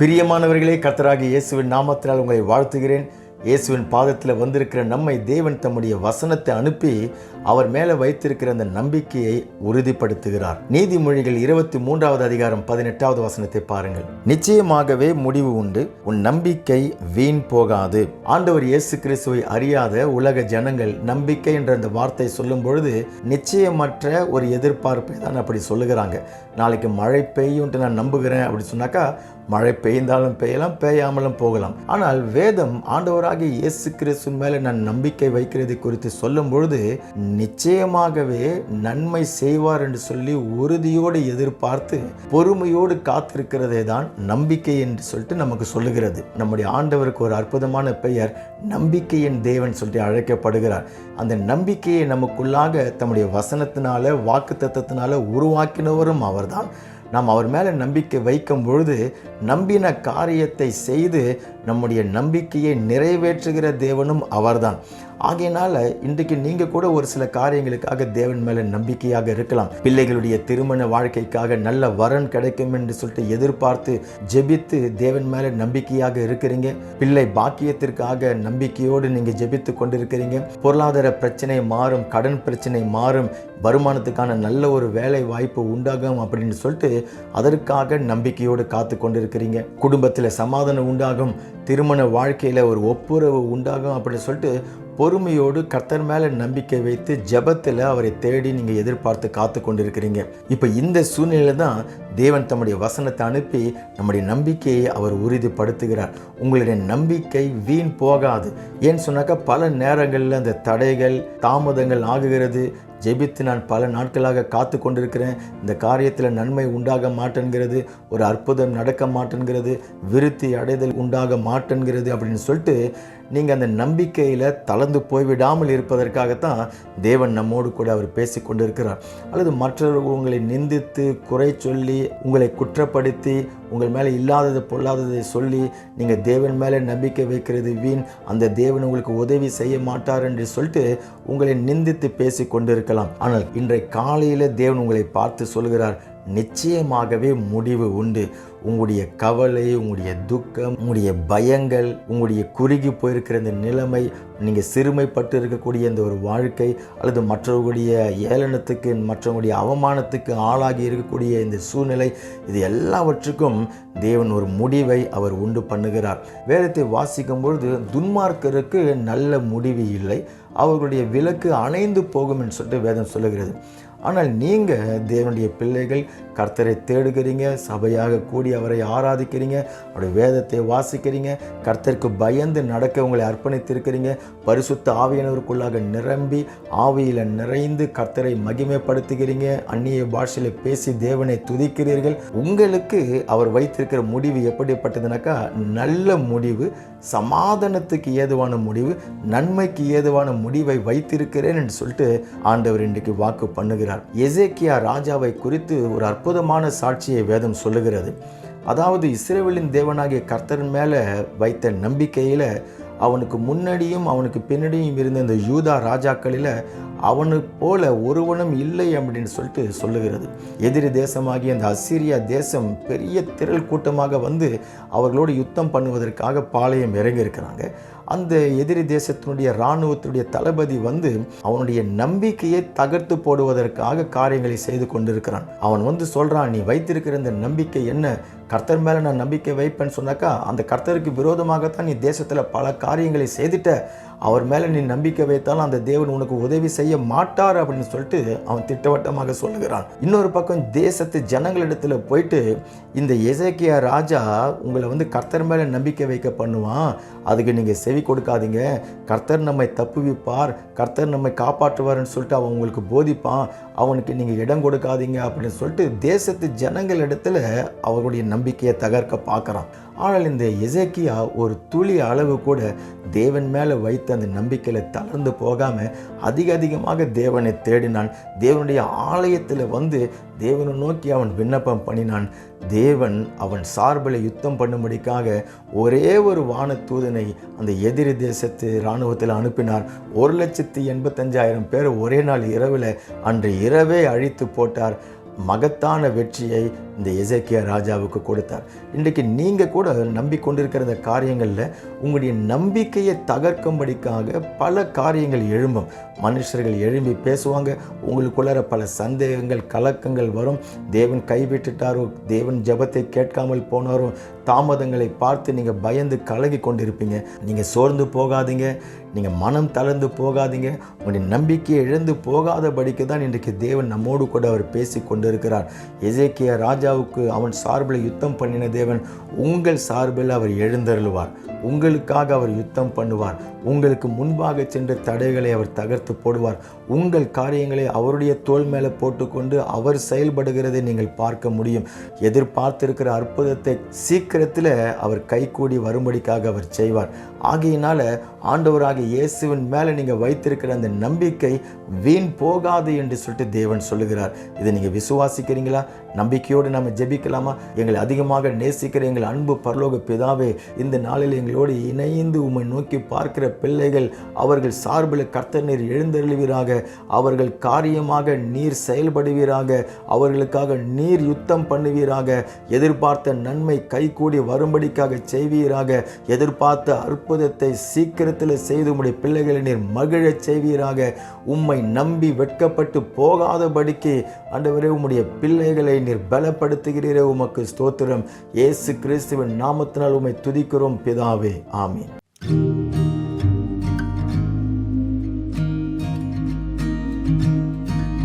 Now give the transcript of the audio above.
பிரியமானவர்களே கர்த்தராகி இயேசுவின் நாமத்தினால் உங்களை வாழ்த்துகிறேன். இயேசுவின் பாதத்தில் வந்திருக்கிற நம்மை தேவன் தம்முடைய வசனத்தை அனுப்பி அவர் மேலே வைத்திருக்கிற அந்த நம்பிக்கையை உறுதிப்படுத்துகிறார். நீதிமொழிகள் இருபத்தி மூன்றாவது அதிகாரம் பதினெட்டாவது வசனத்தை பாருங்கள். நிச்சயமாகவே முடிவு உண்டு உன் நம்பிக்கை வீண் போகாது. ஆண்டவர் இயேசு கிறிஸ்துவை அறியாத உலக ஜனங்கள் நம்பிக்கை என்ற அந்த வார்த்தை சொல்லும் பொழுது நிச்சயமற்ற ஒரு எதிர்பார்ப்பை தான் அப்படி சொல்லுகிறாங்க. நாளைக்கு மழை பெய்யும்ட்டு நான் நம்புகிறேன் அப்படி சொன்னாக்கா மழை பெய்ந்தாலும் பெய்யலாம் பெய்யாமலும் போகலாம். ஆனால் வேதம் ஆண்டவராகிய இயேசு கிறிஸ்து மேலே நான் நம்பிக்கை வைக்கிறது குறித்து சொல்லும் பொழுது நிச்சயமாகவே நன்மை செய்வார் என்று சொல்லி உறுதியோடு எதிர்பார்த்து பொறுமையோடு காத்திருக்கிறதே தான் நம்பிக்கை என்று சொல்லிட்டு நமக்கு சொல்லுகிறது. நம்முடைய ஆண்டவருக்கு ஒரு அற்புதமான பெயர் நம்பிக்கையின் தேவன் சொல்லிட்டு அழைக்கப்படுகிறார். அந்த நம்பிக்கையை நமக்குள்ளாக தம்முடைய வசனத்தினால வாக்கு தத்துவத்தினால உருவாக்கினவரும் அவர்தான். நாம் அவர் மேலே நம்பிக்கை வைக்கும் பொழுது நம்பின காரியத்தை செய்து நம்முடைய நம்பிக்கையை நிறைவேற்றுகிற தேவனும் அவர்தான். ஆகையினால இன்றைக்கு நீங்கள் கூட ஒரு சில காரியங்களுக்காக தேவன் மேலே நம்பிக்கையாக இருக்கலாம். பிள்ளைகளுடைய திருமண வாழ்க்கைக்காக நல்ல வரன் கிடைக்கும் என்று சொல்லிட்டு எதிர்பார்த்து ஜெபித்து தேவன் மேலே நம்பிக்கையாக இருக்கிறீங்க. பிள்ளை பாக்கியத்திற்காக நம்பிக்கையோடு நீங்கள் ஜெபித்து கொண்டிருக்கிறீங்க. பொருளாதார பிரச்சனை மாறும் கடன் பிரச்சனை மாறும் வருமானத்துக்கான நல்ல ஒரு வேலை வாய்ப்பு உண்டாகும் அப்படின்னு சொல்லிட்டு அதற்காக நம்பிக்கையோடு காத்து கொண்டிருக்கிறீங்க. குடும்பத்தில் சமாதானம் உண்டாகும் திருமண வாழ்க்கையில் ஒரு ஒப்புரவு உண்டாகும் அப்படின்னு சொல்லிட்டு பொறுமையோடு கர்த்தர் மேலே நம்பிக்கை வைத்து ஜெபத்தில் அவரை தேடி நீங்கள் எதிர்பார்த்து காத்து கொண்டிருக்கிறீங்க இப்போ இந்த சூழ்நிலையில் தான் தேவன் தம்முடைய வசனத்தை அனுப்பி நம்முடைய நம்பிக்கையை அவர் உறுதிப்படுத்துகிறார். உங்களுடைய நம்பிக்கை வீண் போகாது. ஏன்னு சொன்னாக்கா பல நேரங்களில் அந்த தடைகள் தாமதங்கள் ஆகுகிறது. ஜெபித்து நான் பல நாட்களாக காத்து கொண்டிருக்கிறேன். இந்த காரியத்தில் நன்மை உண்டாக மாட்டேன்கிறது. ஒரு அற்புதம் நடக்க மாட்டேன்கிறது. விருத்தி அடைதல் உண்டாக மாட்டேன்கிறது அப்படின்னு சொல்லிட்டு நீங்கள் அந்த நம்பிக்கையில் தளர்ந்து போய்விடாமல் இருப்பதற்காகத்தான் தேவன் நம்மோடு கூட அவர் பேசி கொண்டிருக்கிறார். அல்லது மற்றவர்கள் உங்களை நிந்தித்து குறை சொல்லி உங்களை குற்றப்படுத்தி உங்கள் மேலே இல்லாதது பொல்லாததை சொல்லி நீங்கள் தேவன் மேலே நம்பிக்கை வைக்கிறது வீண். அந்த தேவன் உங்களுக்கு உதவி செய்ய மாட்டார் என்று சொல்லிட்டு உங்களை நிந்தித்து பேசி கொண்டிருக்கலாம் ஆனால் இன்றைய காலையில் தேவன் உங்களை பார்த்து சொல்கிறார் நிச்சயமாகவே முடிவு உண்டு. உங்களுடைய கவலை உங்களுடைய துக்கம் உங்களுடைய பயங்கள் உங்களுடைய குறுகி போயிருக்கிற இந்த நிலைமை நீங்கள் சிறுமைப்பட்டு இருக்கக்கூடிய இந்த ஒரு வாழ்க்கை அல்லது மற்றவர்களுடைய ஏளனத்துக்கு மற்றவங்களுடைய அவமானத்துக்கு ஆளாகி இருக்கக்கூடிய இந்த சூழ்நிலை இது எல்லாவற்றுக்கும் தேவன் ஒரு முடிவை அவர் உண்டு பண்ணுகிறார். வேதத்தை வாசிக்கும் பொழுது துன்மார்க்கருக்கு நல்ல முடிவு இல்லை. அவர்களுடைய விலக்கு அணைந்து போகும் என்று சொல்லிட்டு வேதம் சொல்லுகிறது. ஆனால் நீங்கள் தேவனுடைய பிள்ளைகள் கர்த்தரை தேடுகிறீங்க சபையாக கூடி அவரை ஆராதிக்கிறீங்க அவருடைய வேதத்தை வாசிக்கிறீங்க கர்த்தருக்கு பயந்து நடக்க உங்களை அர்ப்பணித்திருக்கிறீங்க பரிசுத்த ஆவியினருக்குள்ளாக நிரம்பி ஆவியில் நிறைந்து கர்த்தரை மகிமைப்படுத்துகிறீங்க அந்நிய பாஷையில் பேசி தேவனை துதிக்கிறீர்கள். உங்களுக்கு அவர் வைத்திருக்கிற முடிவு எப்படிப்பட்டதுனாக்கா நல்ல முடிவு சமாதானத்துக்கு ஏதுவான முடிவு நன்மைக்கு ஏதுவான முடிவை வைத்திருக்கிறேன் என்று சொல்லிட்டு ஆண்டவர் இன்றைக்கு வாக்கு பண்ணுகிறார். எசேக்கியா ராஜாவை குறித்து ஒரு அற்புதமான சாட்சியை வேதம் சொல்லுகிறது. அதாவது இஸ்ரேவேலின் தேவனாகிய கர்த்தரின் மேலே வைத்த நம்பிக்கையில் அவனுக்கு முன்னாடியும் அவனுக்கு பின்னாடியும் இருந்த இந்த யூதா ராஜாக்களில் அவனு போல ஒருவனும் இல்லை அப்படின்னு சொல்லிட்டு சொல்லுகிறது. எதிரி தேசமாகிய அந்த அசிரியா தேசம் பெரிய திரள் கூட்டமாக வந்து அவர்களோடு யுத்தம் பண்ணுவதற்காக பாளையம் இறங்கியிருக்கிறாங்க. அந்த எதிரி தேசத்தினுடைய இராணுவத்தினுடைய தளபதி வந்து அவனுடைய நம்பிக்கையை தகர்த்து போடுவதற்காக காரியங்களை செய்து கொண்டிருக்கிறான். அவன் வந்து சொல்கிறான் நீ வைத்திருக்கிற இந்த நம்பிக்கை என்ன? கர்த்தர் மேலே நான் நம்பிக்கை வைப்பேன்னு சொன்னாக்கா அந்த கர்த்தருக்கு விரோதமாகத்தான் நீ தேசத்தில் பல காரியங்களை செய்துட்ட. அவர் மேலே நீ நம்பிக்கை வைத்தாலும் அந்த தேவன் உனக்கு உதவி செய்ய மாட்டார் அப்படின்னு சொல்லிட்டு அவன் திட்டவட்டமாக சொல்லுகிறான். இன்னொரு பக்கம் தேசத்து ஜனங்களிடத்தில் போயிட்டு இந்த எசேக்கியா ராஜா உங்களை வந்து கர்த்தர் மேலே நம்பிக்கை வைக்க பண்ணுவான். அதுக்கு நீங்கள் செவி கொடுக்காதீங்க. கர்த்தர் நம்மை தப்புவிப்பார். கர்த்தர் நம்மை காப்பாற்றுவார்னு சொல்லிட்டு அவன் உங்களுக்கு போதிப்பான். அவனுக்கு நீங்கள் இடம் கொடுக்காதீங்க அப்படின்னு சொல்லிட்டு தேசத்து ஜனங்களிடத்தில் அவர்களுடைய நம்பிக்கையை தகர்க்க பார்க்குறான். ஆனால் இந்த எசேக்கியா ஒரு துளி அளவு கூட தேவன் மேலே வைத்த அந்த நம்பிக்கையில் தளர்ந்து போகாமல் அதிக அதிகமாக தேவனை தேடினான். தேவனுடைய ஆலயத்தில் வந்து தேவனை நோக்கி அவன் விண்ணப்பம் பண்ணினான். தேவன் அவன் சார்பில் யுத்தம் பண்ணும்படிக்காக ஒரே ஒரு வான தூதனை அந்த எதிரி தேசத்து இராணுவத்தில் அனுப்பினார். ஒரு லட்சத்தி எண்பத்தஞ்சாயிரம் பேர் ஒரே நாள் இரவில் அன்று இரவே அழித்து போட்டார். மகத்தான வெற்றியை இந்த எசேக்கியா ராஜாவுக்கு கொடுத்தார். இன்றைக்கு நீங்கள் கூட நம்பிக்கொண்டிருக்கிற இந்த காரியங்களில் உங்களுடைய நம்பிக்கையை தகர்க்கும்படிக்காக பல காரியங்கள் எழும்பும். மனுஷர்கள் எழும்பி பேசுவாங்க. உங்களுக்குள்ளார பல சந்தேகங்கள் கலக்கங்கள் வரும். தேவன் கைவிட்டுட்டாரோ தேவன் ஜெபத்தை கேட்காமல் போனாரோ தாமதங்களை பார்த்து நீங்கள் பயந்து கலகி கொண்டிருப்பீங்க. நீங்கள் சோர்ந்து போகாதீங்க. நீங்கள் மனம் தளர்ந்து போகாதீங்க. உங்களுடைய நம்பிக்கையை இழந்து போகாதபடிக்கு தான் இன்றைக்கு தேவன் நம்மோடு கூட அவர் பேசி இருக்கிறார் எசேக்கிய ராஜாவுக்கு அவன் சார்பில் யுத்தம் பண்ணின தேவன் உங்கள் சார்பில் அவர் எழுந்தருளுவார். உங்களுக்காக அவர் யுத்தம் பண்ணுவார். உங்களுக்கு முன்பாக சென்ற தடைகளை அவர் தகர்த்து போடுவார். உங்கள் காரியங்களை அவருடைய தோல் மேலே போட்டுக்கொண்டு அவர் செயல்படுகிறதை நீங்கள் பார்க்க முடியும். எதிர்பார்த்திருக்கிற அற்புதத்தை சீக்கிரத்தில் அவர் கைகூடி வரும்படிக்காக அவர் செய்வார். ஆகையினால ஆண்டவராகிய இயேசுவின் மேலே நீங்கள் வைத்திருக்கிற அந்த நம்பிக்கை வீண் போகாது என்று சொல்லிட்டு தேவன் சொல்லுகிறார். இதை நீங்கள் விசுவாசிக்கிறீங்களா? நம்பிக்கையோடு நம்ம ஜெபிக்கலாமா? எங்களை அதிகமாக நேசிக்கிற எங்கள் அன்பு பரலோக பிதாவே இந்த நாளில் எங்கள் எங்களோடு இணைந்து உம்மை நோக்கி பார்க்கிற பிள்ளைகள் அவர்கள் சார்பில் கர்த்தர் நீர் எழுந்தருளுவீராக. அவர்கள் காரியமாக நீர் செயல்படுவீராக. அவர்களுக்காக நீர் யுத்தம் பண்ணுவீராக. எதிர்பார்த்த நன்மை கைகூடி வரும்படிக்காக செய்வீராக. எதிர்பார்த்த அற்புதத்தை சீக்கிரத்தில் செய்து உம்முடைய பிள்ளைகளை நீர் மகிழச் செய்வீராக. உம்மை நம்பி வெட்கப்பட்டு போகாதபடிக்கு ஆண்டவரே உம்முடைய பிள்ளைகளை நீர் பலப்படுத்துகிறீரே. உமக்கு ஸ்தோத்திரம். இயேசு கிறிஸ்துவின் நாமத்தினால் உம்மை துதிக்கிறோம் பிதாவே ஆமீன்